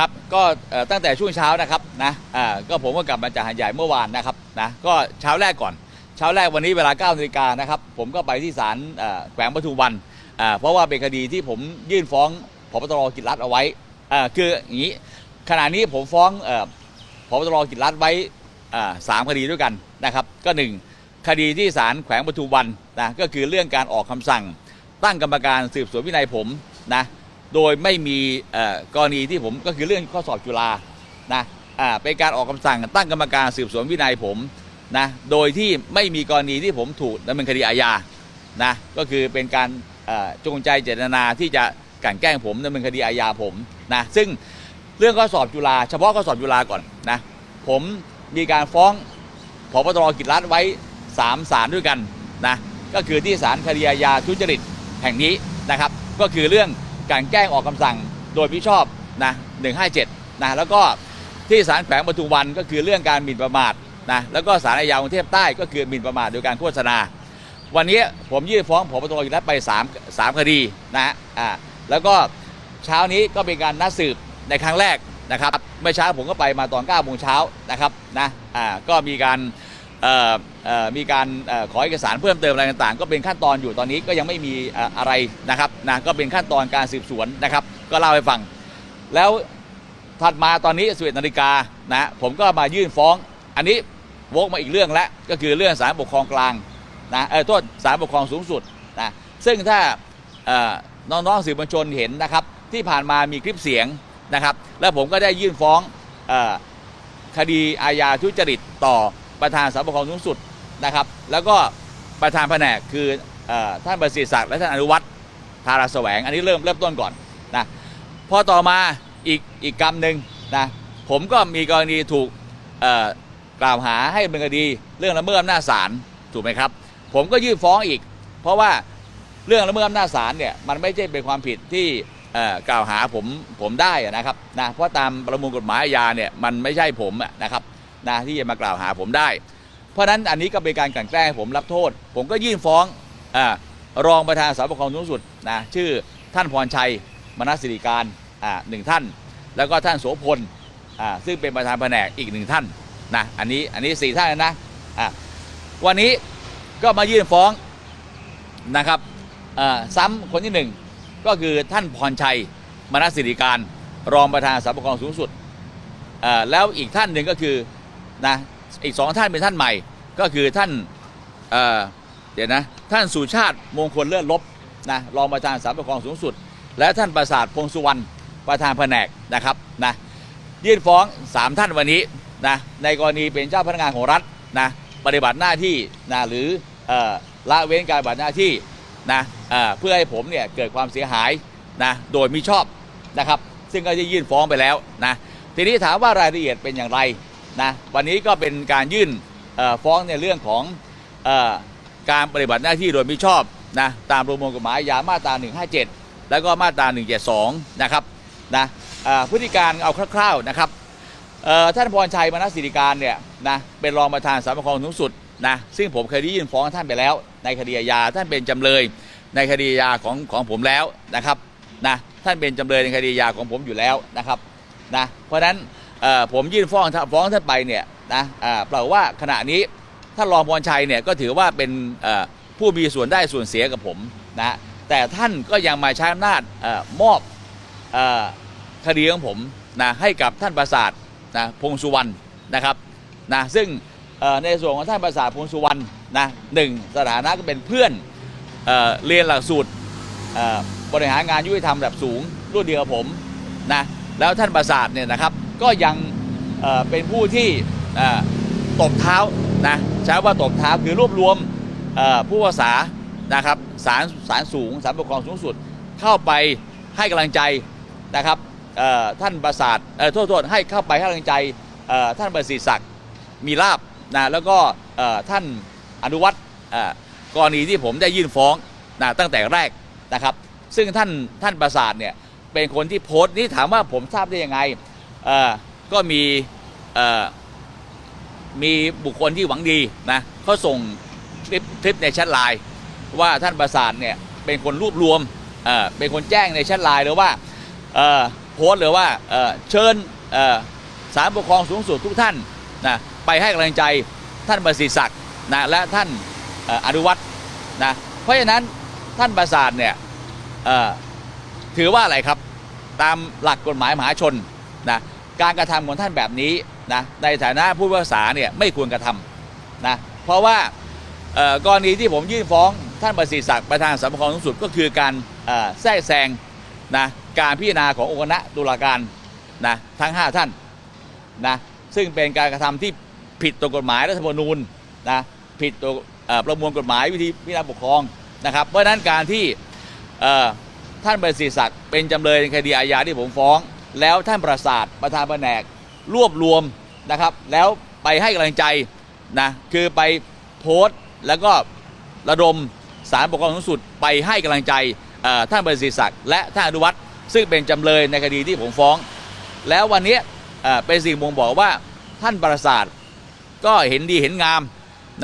ครับก็ตั้งแต่ช่วงเช้านะครับนะก็ผมก็กลับมาจากหาดใหญ่เมื่อวานนะครับนะก็เช้าแรกก่อน เช้าแรกวันนี้เวลา9นาฬิกานะครับผมก็ไปที่ศาลแขวงปทุมวัน เพราะว่าเป็นคดีที่ผมยื่นฟ้องพบตรกิจรัฐเอาไว้คืออย่างนี้ขณะนี้ผมฟ้องพบตรกิจรัฐไว้สามคดีด้วยกันนะครับ ก็หนึ่งคดีที่ศาลแขวงปทุมวันนะก็คือเรื่องการออกคำสั่ง ตั้งกรรมการสืบสวนวินัยผมนะ โดยไม่มีกรณีที่ผมก็คือเรื่องข้อสอบจุฬานะเป็นการออกคำสั่งตั้งกรรมการสืบสวนวินัยผมนะโดยที่ไม่มีกรณีที่ผมถูกดำเนินคดีอาญานะก็คือเป็นการจงใจเจตนาที่จะกลั่นแกล้งผมดำเนินคดีอาญาผมนะซึ่งเรื่องข้อสอบจุฬาเฉพาะข้อสอบจุฬาก่อนนะผมมีการฟ้องพบตรกิจรัฐไว้สามศาลด้วยกันนะก็คือที่ศาลคดีอาญาทุจริตแห่งนี้นะครับ ก็คือเรื่อง การแกล้งออกคำสั่งโดยมิชอบนะ157นะแล้วก็ที่ศาลแขวงปทุมวันก็คือเรื่องการหมิ่นประมาทนะแล้วก็ศาลอาญากรุงเทพใต้ก็คือหมิ่นประมาทโดยการโฆษณา วันนี้ผมยื่นฟ้องผบตรอีกแล้วไป3 3คดีนะฮะอ่าแล้วก็เช้านี้ก็เป็นการนัดสืบในครั้งแรกนะครับเมื่อเช้าผมก็ไปมาตอน9โมงเช้านะครับนะอ่าก็มีการอ่อเอ่อ มีการอขอเอกสารเพิ่มเติมอะไรต่างๆ ก็เป็นขั้นตอนอยู่ตอนนี้ก็ยังไม่มีอะไรนะครับนะก็เป็นขั้นตอนการสืบสวนนะครับ ก็เล่าให้ฟัง แล้วถัดมาตอนนี้สิบเอ็ดนาฬิกานะผมก็มายื่นฟ้อง อันนี้วกมาอีกเรื่องแล้วก็คือเรื่องศาลปกครองกลางนะเออโทษศาลปกครองสูงสุดนะซึ่งถ้าเอ่อน้องๆสื่อมวลชนเห็นนะครับ ที่ผ่านมามีคลิปเสียงนะครับ แล้วผมก็ได้ยื่นฟ้องคดีอาญาทุจริตต่อประธานสาลปกครองสูงสุด นะครับ แล้วก็ประธานแผนกคืออท่านประสิทธิ์ศักดิ์และท่านอนุวัฒน์ธาราแสวง อันนี้เริ่มเริ่มต้นก่อนนะพอต่อมาอีกอีกกรรมหนึ่งนะผมก็มีกรณีถูกกล่าวหาให้เป็นคดี เรื่องละเมิดอำนาจศาลถูกไหมครับ ผมก็ยื่นฟ้องอีก เพราะว่าเรื่องละเมิดอำนาจศาลเนี่ยมันไม่ใช่เป็นความผิดที่กล่าวหาผมผมได้นะครับนะเพราะตามประมวลกฎหมายอาญาเนี่ยมันไม่ใช่ผมนะครับนะที่จะมากล่าวหาผมได้ เพราะฉะนั้นอันนี้ก็เป็นการกลั่นแกล้งให้ผมรับโทษ ผมก็ยื่นฟ้องอรองประธานศาลปกครองสูงสุดนะชื่อท่านพรชัยมนัสสิริการหนึ่งท่าน แล้วก็ท่านโสพลซึ่งเป็นประธานแผนกอีกหนึ่งท่านนะอันนี้อันนี้สี่ท่านนะวันนี้ก็มายื่นฟ้องนะครับซ้ำคนที่หนึ่งก็คือท่านพรชัยมนัสสิริการ รองประธานศาลปกครองสูงสุดแล้วอีกท่านหนึ่งก็คือนะ อีกสองท่านเป็นท่านใหม่ ก็คือท่านเเดี๋ยวนะท่านสุชาติมงคลเลิศลบนะรองประธานศาลปกครองสูงสุด และท่านประสาทพงษ์สุวรรณประธานแผนกนะครับนะยื่นฟ้องสามท่านวันนี้นะในกรณีเป็นเจ้าพนักงานของรัฐนะปฏิบัติหน้าที่นะหรือออละเว้นการปฏิบัติหน้าที่นะเเพื่อให้ผมเนี่ยเกิดความเสียหายนะโดยมิชอบนะครับ ซึ่งก็จะยื่นฟ้องไปแล้วนะทีนี้ถามว่ารายละเอียดเป็นอย่างไร นะวันนี้ก็เป็นการยื่นฟ้องในเรื่องของออการปฏิบัติหน้าที่โดยมิชอบนะตามประมวลกฎหมายอามาตรา 157 แล้วก็มาตรา 172 นะครับนะพฤติการเอาคร่าวๆนะครับท่านพรชัยมนัสสิริการเนี่ยนะเป็นรองประธานสาลปกครองสูงสุดนะซึ่งผมเคยได้ยื่นฟ้องท่านไปแล้ว ในคดีอาท่านเป็นจำเลยในคดีอาของของผมแล้วนะครับนะท่านเป็นจำเลยในคดีอาของผมอยู่แล้วนะครับนะเพราะฉะนั้น ผมยื่นฟ้องฟ้องท่านไปเนี่ยนะเปล่าว่าขณะนี้ท่านรองพรชัยเนี่ยก็ถือว่าเป็นผู้มีส่วนได้ส่วนเสียกับผมนะแต่ท่านก็ยังมาใช้อำนาจออมอบออคดีของผมนะให้กับท่านประสาทนะพงษ์สุวรรณนะครับนะซึ่งในส่วนของท่านประสาทพงษ์สุวรรณนะหนึ่งสถานะก็เป็นเพื่อนเอเรียนหลักสูตรบริหารงานยุติธรรมระดับสูงรุ่นเดียวกับผมนะแล้วท่านประสาทเนี่ยนะครับ ก็ยังเป็นผู้ที่ตบเท้านะใช้ว่าตบเท้าคือรวบรวมผู้ภาษานะครับศาลศาลสูงศาลปกครองสูงสุดเข้าไปให้กำลังใจนะครับท่านประสาทโทษโทษให้เข้าไปให้กำลังใจท่านประสิทธิ์ศักดิ์มีลาบนะแล้วก็ท่านอนุวัฒน์เอ่อกรณีที่ผมได้ยื่นฟ้องนะตั้งแต่แรกนะครับ ซึ่งท่านท่านประสาทเนี่ยเป็นคนที่โพสต์นี่ถามว่าผมทราบได้ยังไง ก็มีมีบุคคลที่หวังดีนะเขาส่งคลิปคลิปในแชทไลน์ว่าท่านประสาทเนี่ยเป็นคนรวบรวมเเป็นคนแจ้งในแชทไลน์เลยว่าเอ่อผพสต์เลยว่าเชิญเอ่อศาลปกครองสูงสุดทุกท่านนะไปให้กำลังใจท่านประสิทธิ์ศักดิ์นะและท่านออนุวัฒน์นะเพราะฉะนั้นท่านประสาทเนี่ยถือว่าอะไรครับตามหลักกฎหมายมหาชน นะการกระทำของท่านแบบนี้นะในฐานะผู้พิพากษาเนี่ยไม่ควรกระทำนะเพราะว่ากรณีที่ผมยื่นฟ้องท่านประสิทธิ์ศักดิ์ประธานสำนักงานสูงสุดก็คือการแทรกแซงนะการพิจารณาขององค์คณะตุลาการนะทั้ง 5 ท่านนะซึ่งเป็นการกระทำที่ผิดต่อกฎหมายรัฐธรรมนูญนะผิดต่อประมวลกฎหมายวิธีพิจารณาปกครองนะครับ เพราะนั้นการที่ท่านประสิทธิ์ศักดิ์เป็นจำเลยในคดีอาญาที่ผมฟ้อง แล้วท่านประสาทประธานแผนกรวบรวมนะครับ แล้วไปให้กำลังใจนะคือไปโพสต์แล้วก็ระดมสารปกครองสูงสุดไปให้กำลังใจท่านประสิทธิ์ศักดิ์และท่านอนุวัฒน์ซึ่งเป็นจำเลยในคดีที่ผมฟ้อง แล้ววันนี้เป็นสิ่งบ่งบอกว่าท่านประสาทก็เห็นดีเห็นงาม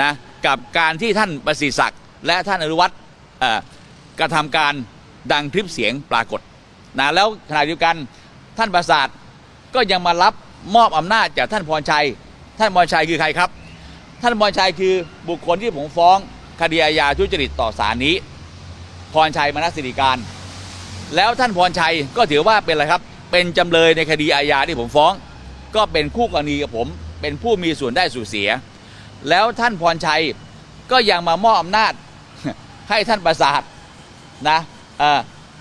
นะกับการที่ท่านประสิทธิ์ศักดิ์และท่านอนุวัฒน์กระทำการดังคลิปเสียงปรากฏนะแล้วขณะเดียวกัน ท่านประสาทก็ยังมารับมอบอำนาจจากท่านพรชัย ท่านพรชัยคือใครครับ ท่านพรชัยคือบุคคลที่ผมฟ้องคดีอาญาทุจริตต่อศาลนี้ พรชัยมนัสสิริการ แล้วท่านพรชัยก็ถือว่าเป็นอะไรครับ เป็นจำเลยในคดีอาญาที่ผมฟ้อง ก็เป็นคู่กรณีกับผม เป็นผู้มีส่วนได้ส่วนเสีย แล้วท่านพรชัยก็ยังมามอบอำนาจให้ท่านประสาทนะ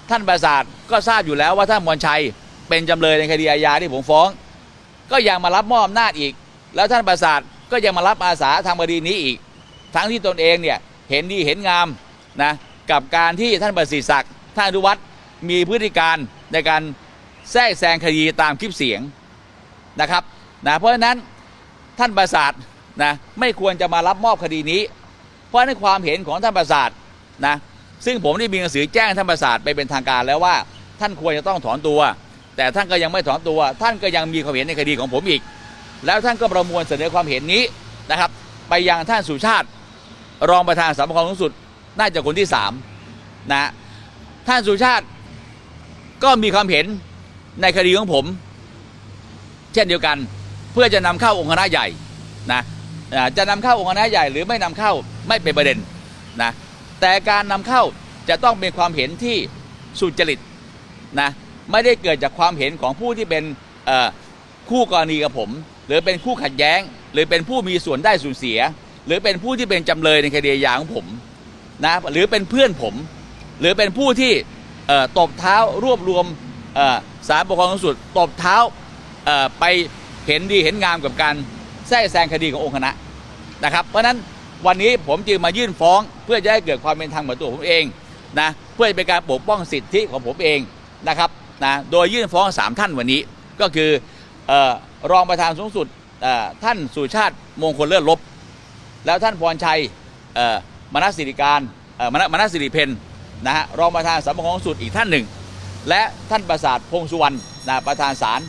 ท่านประสาทก็ทราบอยู่แล้วว่าท่านมวลชัย เป็นจำเลยในคดีอาญาที่ผมฟ้อง ก็ยังมารับมอบอำนาจอีก แล้วท่านประสาทก็ยังมารับอาสาทำคดีนี้อีก ทั้งที่ตนเองเนี่ยเห็นดีเห็นงามนะกับการที่ท่านประสิทธิ์ศักดิ์ท่านอนุวัฒน์มีพฤติการในการแทรกแซงคดีตามคลิปเสียงนะครับนะเพราะฉะนั้นท่านประสาทนะไม่ควรจะมารับมอบคดีนี้ เพราะในความเห็นของท่านประสาทนะซึ่งผมได้มีหนังสือแจ้งท่านประสาทไปเป็นทางการแล้วว่า ท่านควรจะต้องถอนตัว แต่ท่านก็ยังไม่ถอนตัว ท่านก็ยังมีความเห็นในคดีของผมอีก แล้วท่านก็ประมวลเสนอความเห็นนี้นะครับ ไปยังท่านสุชาติ รองประธานสามัครสูงสุด น่าจะคนที่สามนะท่านสุชาติก็มีความเห็นในคดีของผม เช่นเดียวกัน เพื่อจะนำเข้าองค์คณะใหญ่นะจะนำเข้าองค์คณะใหญ่หรือไม่นำเข้าไม่เป็นประเด็นนะแต่การนำเข้าจะต้องเป็นความเห็นที่สุจริตนะ ไม่ได้เกิดจากความเห็นของผู้ที่เป็นคู่กรณีกับผม หรือเป็นคู่ขัดแย้ง หรือเป็นผู้มีส่วนได้ส่วนเสีย หรือเป็นผู้ที่เป็นจำเลยในคดีอาของผมนะหรือเป็นเพื่อนผม หรือเป็นผู้ที่ตบเท้ารวบรวมสารปกครองสูงสุดตบเท้าไปเห็นดีเห็นงามกับการแทรกแซงคดีขององค์คณะนะครับ เพราะฉะนั้นวันนี้ผมจึงมายื่นฟ้องเพื่อจะให้เกิดความเป็นธรรมกับตัวผมเองนะเพื่อเป็นการปกป้องสิทธิของผมเองนะครับ นะ โดยยื่นฟ้องสามท่านวันนี้ ก็คือออรองประธานสูงสุดท่านสุชาติมงคลเลิศลบ แล้วท่านพรชัยมนัสสิริการมนัสมนัสสิริเพนนะฮะรองประธานสำนักงานสูงสุดอีกท่านหนึ่ง และท่านประสาทพงษ์สุวรรณนะประธานศาล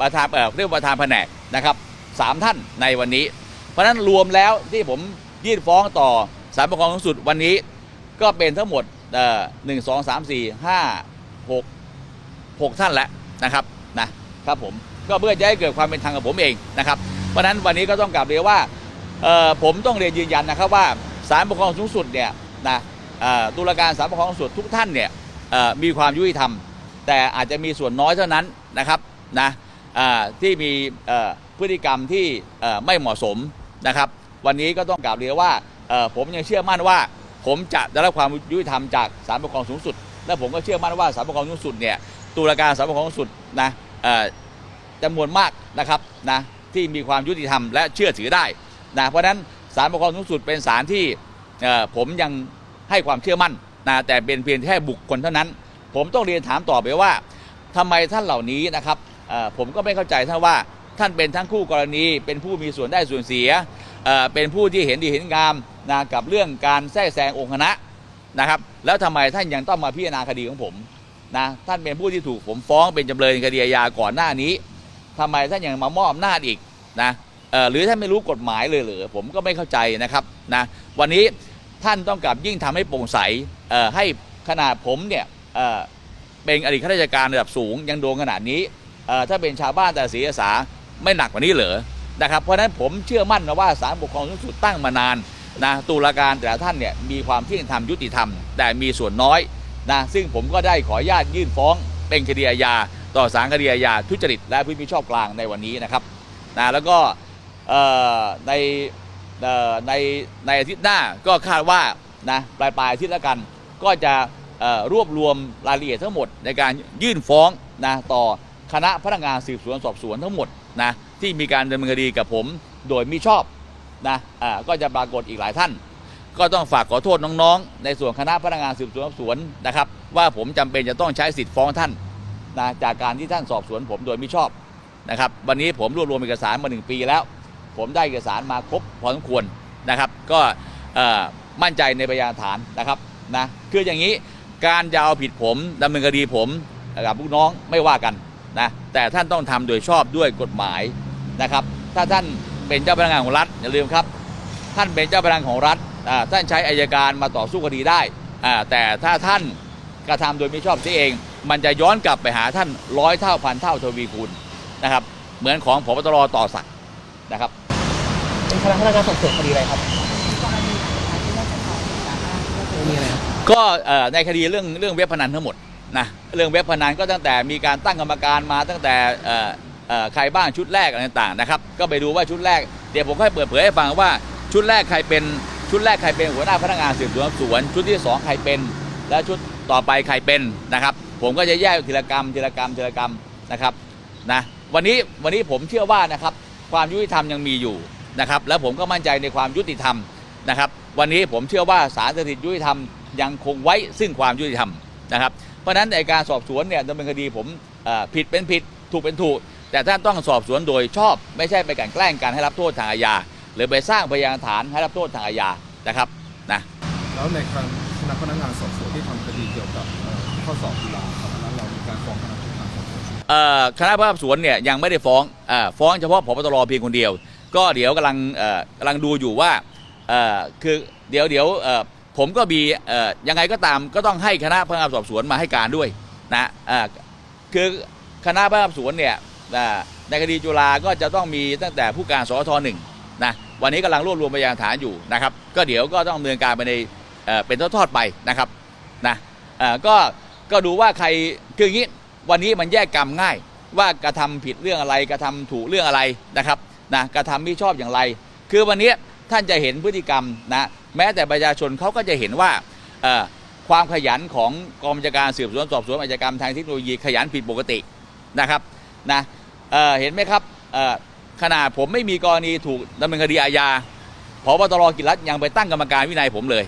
ประธานเอ่อเรียกประธานแผนกนะครับสามท่านในวันนี้ เพราะฉะนั้นรวมแล้วที่ผมยื่นฟ้องต่อศาลปกครองสูงสุดวันนี้ ก็เป็นทั้งหมดหนึ่งสองสามสี่ห้า หกท่านแล้วนะครับนะครับผมก็เพื่อจะให้เกิดความเป็นธรรมกับผมเองนะครับ เพราะฉะนั้นวันนี้ก็ต้องกลับเรียนว่าผมต้องเรียนยืนยันนะครับว่าศาลปกครองสูงสุดเนี่ยนะตุลาการศาลปกครองสูงสุดทุกท่านเนี่ยมีความยุติธรรม แต่อาจจะมีส่วนน้อยเท่านั้นนะครับนะที่มีพฤติกรรมที่ไม่เหมาะสมนะครับ วันนี้ก็ต้องกล่าวเรียนว่าผมยังเชื่อมั่นว่า ผมจะได้รับความยุติธรรมจากศาลปกครองสูงสุด และผมก็เชื่อมั่นว่าศาลปกครองสูงสุดเนี่ยตุลาการศาลปกครองสูงสุดนะจำนวนมากนะครับนะที่มีความยุติธรรมและเชื่อถือได้นะเพราะฉะนั้นศาลปกครองสูงสุดเป็นศาลที่ผมยังให้ความเชื่อมั่นนะแต่เป็นเพียงแค่บุคคลเท่านั้น ผมต้องเรียนถามต่อไปว่าทำไมท่านเหล่านี้นะครับผมก็ไม่เข้าใจท่านว่าท่านเป็นทั้งคู่กรณี เป็นผู้มีส่วนได้ส่วนเสีย เป็นผู้ที่เห็นดีเห็นงามนะกับเรื่องการแทรกแซงองค์คณะ นะครับ แล้วทำไมท่านยังต้องมาพิจารณาคดีของผมนะท่านเป็นผู้ที่ถูกผมฟ้องเป็นจำเลยในคดีอาญาก่อนหน้านี้ทำไมท่านยังมามอบอำนาจอีกนะหรือท่านไม่รู้กฎหมายเลยเหรือผมก็ไม่เข้าใจนะครับนะวันนี้ท่านต้องกลับยิ่งทำให้โปร่งใสให้ขนาดผมเนี่ยเเป็นอดีตข้าราชการระดับสูงยังโดนขนาดนี้ถ้าเป็นชาวบ้านแต่ศีรษาไม่หนักกว่านี้เหรอนะครับเพราะฉะนั้นผมเชื่อมั่นนะว่าศาลปกครองสูงสุดตั้งมานาน นะตุลาการแต่ละท่านเนี่ยมีความเที่ยงธรรมยุติธรรม แต่มีส่วนน้อยนะซึ่งผมก็ได้ขออนุญาตยื่นฟ้องเป็นคดีอาญาต่อศาลคดีอาญาทุจริต และผู้มีชอบกลางในวันนี้นะครับนะแล้วก็ในในในอาทิตย์หน้าก็คาดว่านะปลายปลายๆอาทิตย์แล้วกัน ก็จะรวบรวมรายละเอียดทั้งหมด ในการยื่นฟ้องนะต่อคณะพนักงานสืบสวนสอบสวนทั้งหมดนะที่มีการดำเนินคดีกับผมโดยมิชอบ นะอ่าก็จะปรากฏอีกหลายท่าน ก็ต้องฝากขอโทษน้องๆ ในส่วนคณะพนักงานสืบสวนสอบสวนนะครับ ว่าผมจำเป็นจะต้องใช้สิทธิ์ฟ้องท่านนะจากการที่ท่านสอบสวนผมโดยมิชอบนะครับ วันนี้ผมรวบรวมเอกสารมาหนึ่งปีแล้ว ผมได้เอกสารมาครบพอสมควรนะครับ ก็อ่อมั่นใจในพยานฐานนะครับนะคืออย่างนี้การจะเอาผิดผมดำเนินคดีผมกับลูกน้องไม่ว่ากันนะแต่ท่านต้องทำโดยชอบด้วยกฎหมายนะครับ ถ้าท่าน เป็นเจ้าพนักงานของรัฐอย่าลืมครับ ท่านเป็นเจ้าพนักงานของรัฐอ่าท่านใช้อายการมาต่อสู้คดีได้อ่าแต่ถ้าท่านกระทำโดยไม่ชอบเสียเอง มันจะย้อนกลับไปหาท่านร้อยเท่าพันเท่าทวีคูณนะครับ เหมือนของพบตรต่อสักดิ์นะครับเป็นคณะพนักงานสอบสวนคดีอะไรครับกรณีของที่ว่าจะขอสามารถก็คือมีอะไรครับก็เอ่อในคดีเรื่องเรื่องเว็บพนันทั้งหมดนะเรื่องเว็บพนันก็ตั้งแต่มีการตั้งกรรมการมาตั้งแต่เอ่อเอ่อ ใครบ้างชุดแรกอะไรต่างๆนะครับก็ไปดูว่าชุดแรกเดี๋ยวผมค่อยเปิดเผยให้ฟังว่าชุดแรกใครเป็นชุดแรกใครเป็นหัวหน้าพนักงานสืบสวนสวน ชุดที่สองใครเป็น และชุดต่อไปใครเป็นนะครับ ผมก็จะแยกทีละกรรมทีละกรรมทีละกรรมนะครับนะวันนี้วันนี้ผมเชื่อว่านะครับความยุติธรรมยังมีอยู่นะครับ และผมก็มั่นใจในความยุติธรรมนะครับ วันนี้ผมเชื่อว่าศาลสถิตยุติธรรมยังคงไว้ซึ่งความยุติธรรมนะครับ เพราะฉะนั้นในการสอบสวนเนี่ยดำเนินคดีผมผิดเป็นผิดถูกเป็นถูก แต่ท่านต้องสอบสวนโดยชอบ ไม่ใช่ไปกลันแกล้งกันให้รับโทษทางอาญาหรือไปสร้างพยานฐานให้รับโทษทางอาญานะครับนะแล้วในคณะคณะพนักงานสอบสวนที่ทำคดีเกี่ยวกับเอ่อข้อสอบจุฬาครับอันนั้นเรามีการฟ้องคณะพนักงานสอบสวนเอ่อคณะผู้สอบสวนเนี่ยยังไม่ได้ฟ้องเออฟ้องเฉพาะพบตรเพียงคนเดียว ก็เดี๋ยวกำลังเอ่อกำลังดูอยู่ว่าเอ่อคือเดี๋ยวเดี๋ยวเอ่อผมก็มีเอ่อยังไงก็ตามก็ต้องให้คณะพนักงานสอบสวนมาให้การด้วยนะเอ่อคือคณะพนักงานสอบสวนเนี่ยเอ่อ ในคดีจุฬาก็จะต้องมีตั้งแต่ผู้การสทหนึ่งนะวันนี้กำลังรวบรวมพยานฐานอยู่นะครับ ก็เดี๋ยวก็ต้องดำเนินการไปในเเป็นทอดๆไปนะครับนะก็ก็ดูว่าใครคืออย่างนี้วันนี้มันแยกกรรมง่าย ว่ากระทำผิดเรื่องอะไรกระทำถูกเรื่องอะไรนะครับนะกระทำไม่ชอบอย่างไร คือวันนี้ท่านจะเห็นพฤติกรรมนะแม้แต่ประชาชนเขาก็จะเห็นว่าความขยันของกองบัญชาการสืบสวนสอบสวนอาชญากรรมทางเทคโนโลยีขยันผิดปกตินะครับ นะเเห็นไหมครับขนาดผมไม่มีกรณีถูกดำเนินคดีอาญาพบตรกิจรัฐยังไปตั้งกรรมการวินัยผมเลย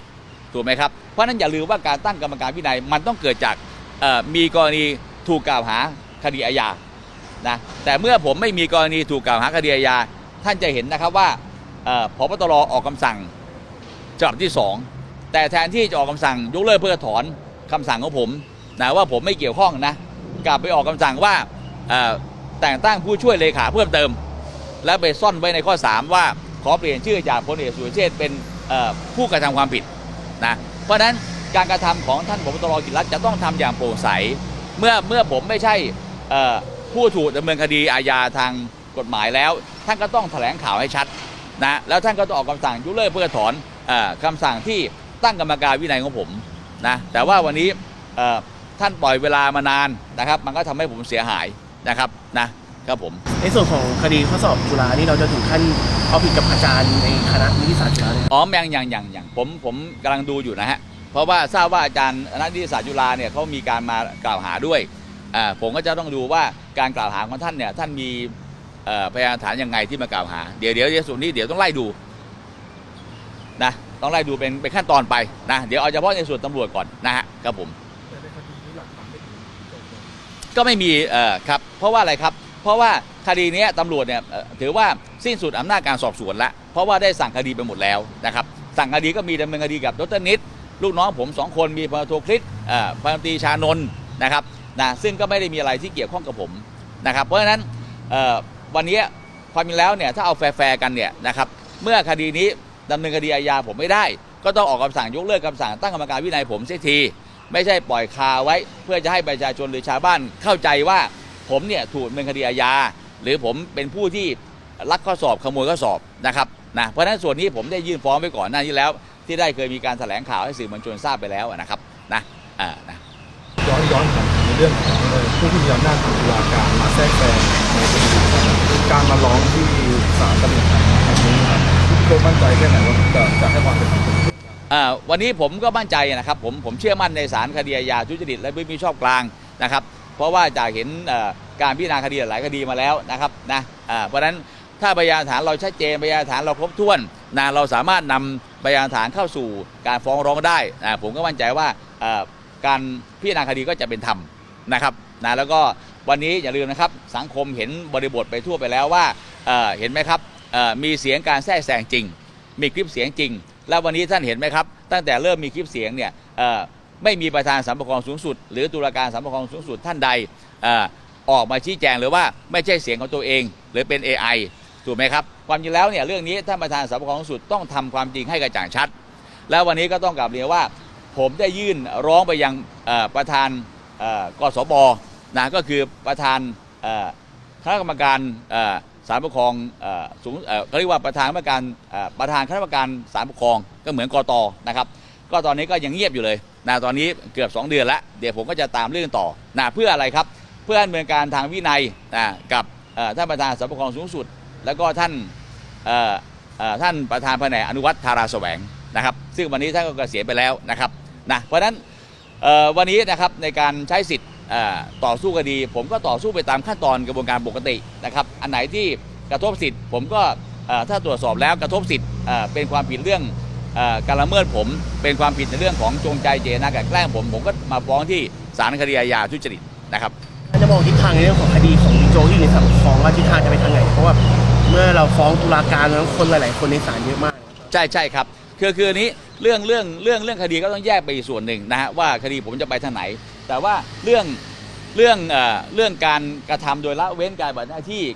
ถูกไหมครับเพราะนั้นอย่าลืมว่าการตั้งกรรมการวินัยมันต้องเกิดจากมีกรณีถูกกล่าวหาคดีอาญานะแต่เมื่อผมไม่มีกรณีถูกกล่าวหาคดีอาญาท่านจะเห็นนะครับว่าเอ่อพบตรออกคำสั่งฉบับที่ 2 แต่แทนที่จะออกคำสั่งยกเลิกเพื่อถอนคำสั่งของผมนะว่าผมไม่เกี่ยวข้องนะกลับไปออกคำสั่งว่า แต่งตั้งผู้ช่วยเลขาเพิ่มเติม และไปซ่อนไว้ในข้อ 3 ว่าขอเปลี่ยนชื่อจากพลเอกสุรเชษเป็นผู้กระทำความผิดนะเพราะฉะนั้นการกระทำของท่านผบตรกิจรัฐจะต้องทำอย่างโปร่งใส เมื่อเมื่อผมไม่ใช่ผู้ถูกดำเนินคดีอาญาทางกฎหมายแล้ว ท่านก็ต้องแถลงข่าวให้ชัดนะแล้วท่านก็ต้องออกคำสั่งยุเลิกเพื่อถอนออคำสั่งที่ตั้งกรรมการวินัยของผมนะแต่ว่าวันนี้ท่านปล่อยเวลามานานนะครับ มันก็ทำให้ผมเสียหาย นะครับนะครับผม ในส่วนของคดีข้อสอบจุฬานี่เราจะถึงขั้นเอาผิดกับอาจารย์ในคณะนิติศาสตร์จุฬาเลยครับอ๋อยังยังยังยังผมผมกำลังดูอยู่นะฮะเพราะว่าทราบว่าอาจารย์นักนิติศาสตร์จุฬาเนี่ยเขามีการมากล่าวหาด้วยอ่าผมก็จะต้องดูว่าการกล่าวหาของท่านเนี่ยท่านมีเอ่อพยานฐานยังไงที่มากล่าวหา เดี๋ยวเดี๋ยวเดี๋ยวส่วนนี้เดี๋ยวต้องไล่ดูนะต้องไล่ดูเป็นเป็นขั้นตอนไปนะเดี๋ยวเอาเฉพาะในส่วนตำรวจก่อนนะฮะครับผม ก็ไม่มีเอ่อครับเพราะว่าอะไรครับ เพราะว่าคดีเนี้ยตำรวจเนี่ยเอ่อถือว่าสิ้นสุดอำนาจการสอบสวนล้วเพราะว่าได้สั่งคดีไปหมดแล้วนะครับสั่งคดีก็มีดำเนินคดีกับดรนิดลูกน้องผมสองคนมีพลโทคริสเอ่อพันตรีชานนท์นะครับนะซึ่งก็ไม่ได้มีอะไรที่เกี่ยวข้องกับผมนะครับเพราะฉะนั้นเอ่อวันนี้ความจริงแล้วเนี่ยถ้าเอาแฟร์ๆกันเนี่ยนะครับเมื่อคดีนี้ดำเนินคดีอาญาผมไม่ได้ ก็ต้องออกคำสั่งยกเลิกคำสั่งตั้งกรรมการวินัยผมเสียที ไม่ใช่ปล่อยคาไว้ เพื่อจะให้ประชาชนหรือชาวบ้านเข้าใจว่าผมเนี่ยถูกดำเนินคดีอาญาหรือผมเป็นผู้ที่ลักข้อสอบขโมยข้อสอบนะครับนะเพราะฉะนั้นส่วนนี้ผมได้ยื่นฟ้องไปก่อนหน้านี้แล้ว ที่ได้เคยมีการแถลงข่าวให้สื่อมวลชนทราบไปแล้วนะครับนะอ่านะย้อนย้อนกลับในเรื่องของเอ่อผู้ที่มีอำนาจทางตุลาการมาแทรกแซงในคดีการมาร้องที่ศาลตำรวจแห่งนี้ครับพี่โจมั่นใจแค่ไหนว่าจะจะให้ความเป็นธรรม วันนี้ผมก็มั่นใจนะครับผมผมเชื่อมั่นในศาลคดีอาญาทุจริตและไม่มีชอบกลางนะครับ เพราะว่าจากเห็นการพิจารณาคดีหลายคดีมาแล้วนะครับนะเพราะนั้นถ้าพยานฐานเราชัดเจนพยานฐานเราครบถ้วนนะเราสามารถนำพยานฐานเข้าสู่การฟ้องร้องได้นะผมก็มั่นใจว่าการพิจารณาคดีก็จะเป็นธรรมนะครับนะแล้วก็วันนี้อย่าลืมนะครับสังคมเห็นบริบทไปทั่วไปแล้วว่าเห็นไหมครับมีเสียงการแทรกแซงจริง มีคลิปเสียงจริง แล้ววันนี้ท่านเห็นไหมครับ ตั้งแต่เริ่มมีคลิปเสียงเนี่ยไม่มีประธานสามปกครสูงสุด หรือตุลาการสามปกครสูงสุดท่านใดออกมาชี้แจงหรือว่าไม่ใช่เสียงของตัวเอง หรือเป็น AI ถูกไหมครับ ความจริงแล้วเนี่ยเรื่องนี้ท่านประธานสามปกครสูงสุดต้องทำความจริงให้กระจ่างชัด แล้ววันนี้ก็ต้องกลับเรียนว่า ผมได้ยื่นร้องไปยังประธานกสบนะก็คือประธานคณะกรรมการ ศาลปกครองสูงเขาเรียกว่าประธานกรรมการประธานคณะกรรมการศาลปกครองก็เหมือนกตนะครับ ก็ตอนนี้ก็ยังเงียบอยู่เลยนะตอนนี้เกือบ 2 เดือนแล้วเดี๋ยวผมก็จะตามเรื่องต่อนะเพื่ออะไรครับ เพื่อดำเนินการทางวินัยนะกับท่านประธานศาลปกครองสูงสุด แล้วก็ท่านท่านประธานแผนกอนุวัตธาราแสวงนะครับ ซึ่งวันนี้ท่านก็เกษียณไปแล้วนะครับนะเพราะฉะนั้นวันนี้นะครับในการใช้สิทธิ์ ต่อสู้คดี ผมก็ต่อสู้ไปตามขั้นตอนกระบวนการปกตินะครับ อันไหนที่กระทบสิทธิ์ ผมก็เอ่อถ้าตรวจสอบแล้วกระทบสิทธิ์เอ่อเป็นความผิดเรื่องเอ่อการละเมิดผมเป็นความผิดในเรื่องของจงใจเจตนากลั่นแกล้งผม ผมก็มาฟ้องที่ศาลคดีอาญาทุจริตนะครับท่านจะมองทิศทางในเรื่องของคดีของบิ๊กโจ๊กที่อยู่ในศาลปกครองว่าทิศทางจะไปทางไหนเพราะว่าเมื่อเราฟ้องตุลาการแล้วคนหลาย ๆ คนในศาลเยอะมาก ใช่ใช่ครับคือคืออันนี้เรื่องเรื่องเรื่องเรื่องคดีก็ต้องแยกไปอีกส่วนหนึ่งนะฮะว่าคดีผมจะไปทางไหน แต่ว่าเรื่อง เรื่องเอ่อเรื่องการกระทำโดยละเว้นการปฏิบัติหน้าที่